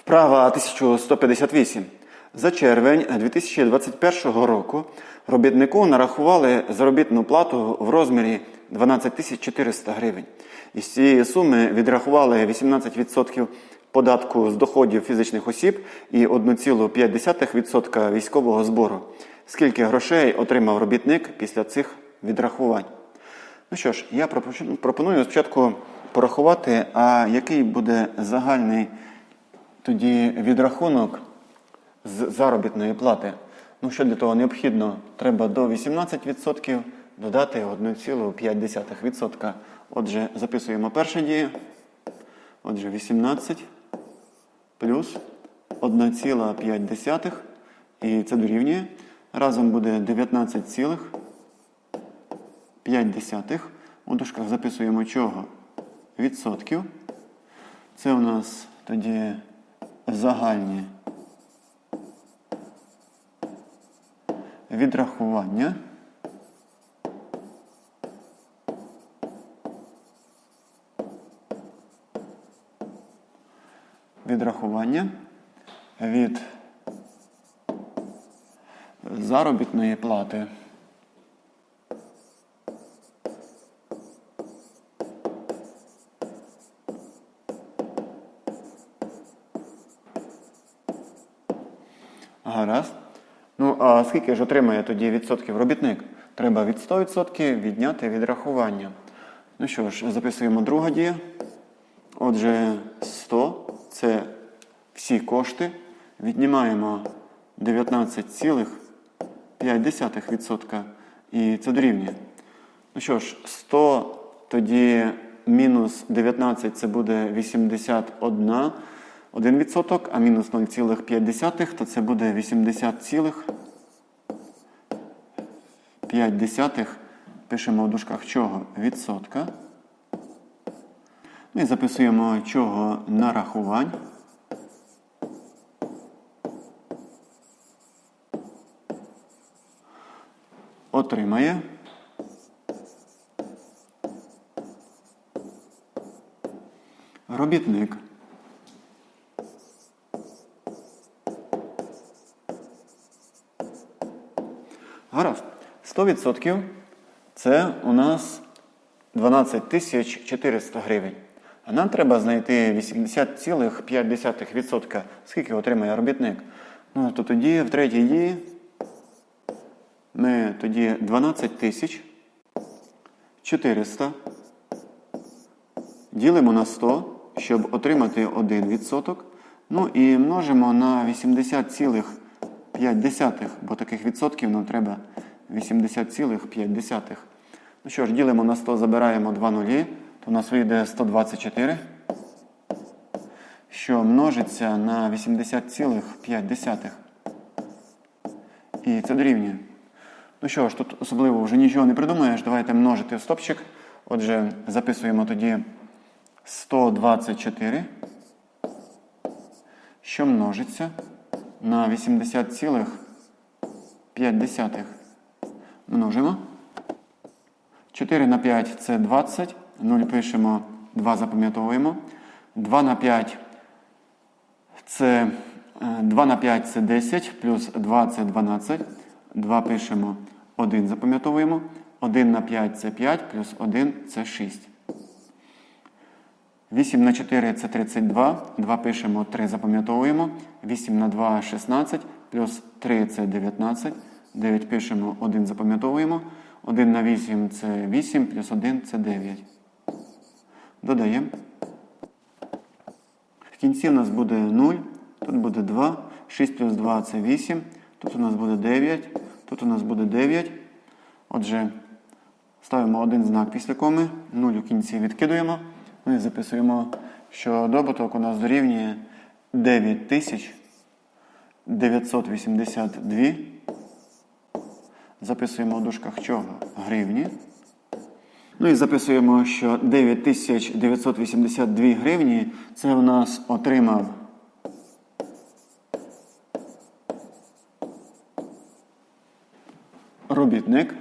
Вправа 1158. За червень 2021 року робітнику нарахували заробітну плату в розмірі 12 400 гривень. Із цієї суми відрахували 18% податку з доходів фізичних осіб і 1,5% військового збору. Скільки грошей отримав робітник після цих відрахувань? Ну що ж, я пропоную спочатку порахувати, а який буде загальний тоді відрахунок з заробітної плати. Ну, що для того необхідно? Треба до 18% додати 1,5%. Отже, записуємо перше дію. Отже, 18 плюс 1,5. І це дорівнює. Разом буде 19,5. У дужках записуємо чого? Відсотків. Це у нас тоді загальні відрахування. Відрахування від заробітної плати. Гаразд. Ну, а скільки ж отримає тоді відсотків робітник? Треба від 100% відняти відрахування. Ну що ж, записуємо друга дія. Отже, 100 це всі кошти. Віднімаємо 19,5%. І це дорівнює. Ну що ж, 100 тоді мінус 19 це буде 81 1%, а мінус 0,5, то це буде 80,5. Пишемо в дужках чого? Відсотка. Ну і записуємо чого нарахувань. Отримає. Робітник. Гаразд. 100% це у нас 12 400 гривень. А нам треба знайти 80,5%. Скільки отримає робітник? Ну, то тоді в третій дії ми тоді 12 400 ділимо на 100, щоб отримати 1%. Ну і множимо на 80,5, бо таких відсотків нам треба 80,5. Ну що ж, ділимо на 100, забираємо 2 нулі, то у нас вийде 124, що множиться на 80,5. І це дорівнює. Ну що ж, тут особливо вже нічого не придумаєш. Давайте множити в стопчик. Отже, записуємо тоді 124, що множиться на 80,5. Множимо. 4 на 5 це 20. 0 пишемо, 2 запам'ятовуємо. 2 на 5 це 2 на 5 це 10, плюс 2 це 12. 2 пишемо, 1 запам'ятовуємо. 1 на 5 це 5, плюс 1 це 6. 8 на 4 це 32. 2 пишемо, 3 запам'ятовуємо. 8 на 2 16, плюс 3 це 19. 9 пишемо, 1 запам'ятовуємо. 1 на 8 це 8, плюс 1 це 9. Додаємо. В кінці у нас буде 0, тут буде 2, 6 плюс 2 це 8, тут у нас буде 9, тут у нас буде 9. Отже, ставимо один знак після коми, 0 у кінці відкидуємо. Ну і записуємо, що добуток у нас дорівнює 9982. Записуємо у дужках чого? Гривні. Ну і записуємо, що 9982 гривні це у нас отримав робітник.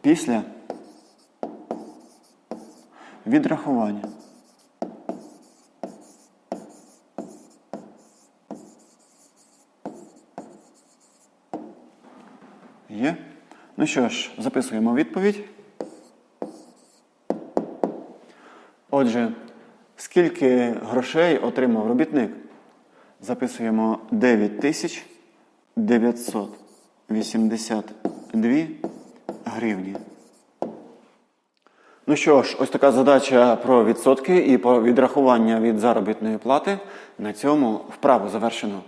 Після Відрахування. Є. Ну що ж, записуємо відповідь. Отже, скільки грошей отримав робітник? Записуємо 9982 гривні. Ну що ж, ось така задача про відсотки і про відрахування від заробітної плати. На цьому вправу завершено.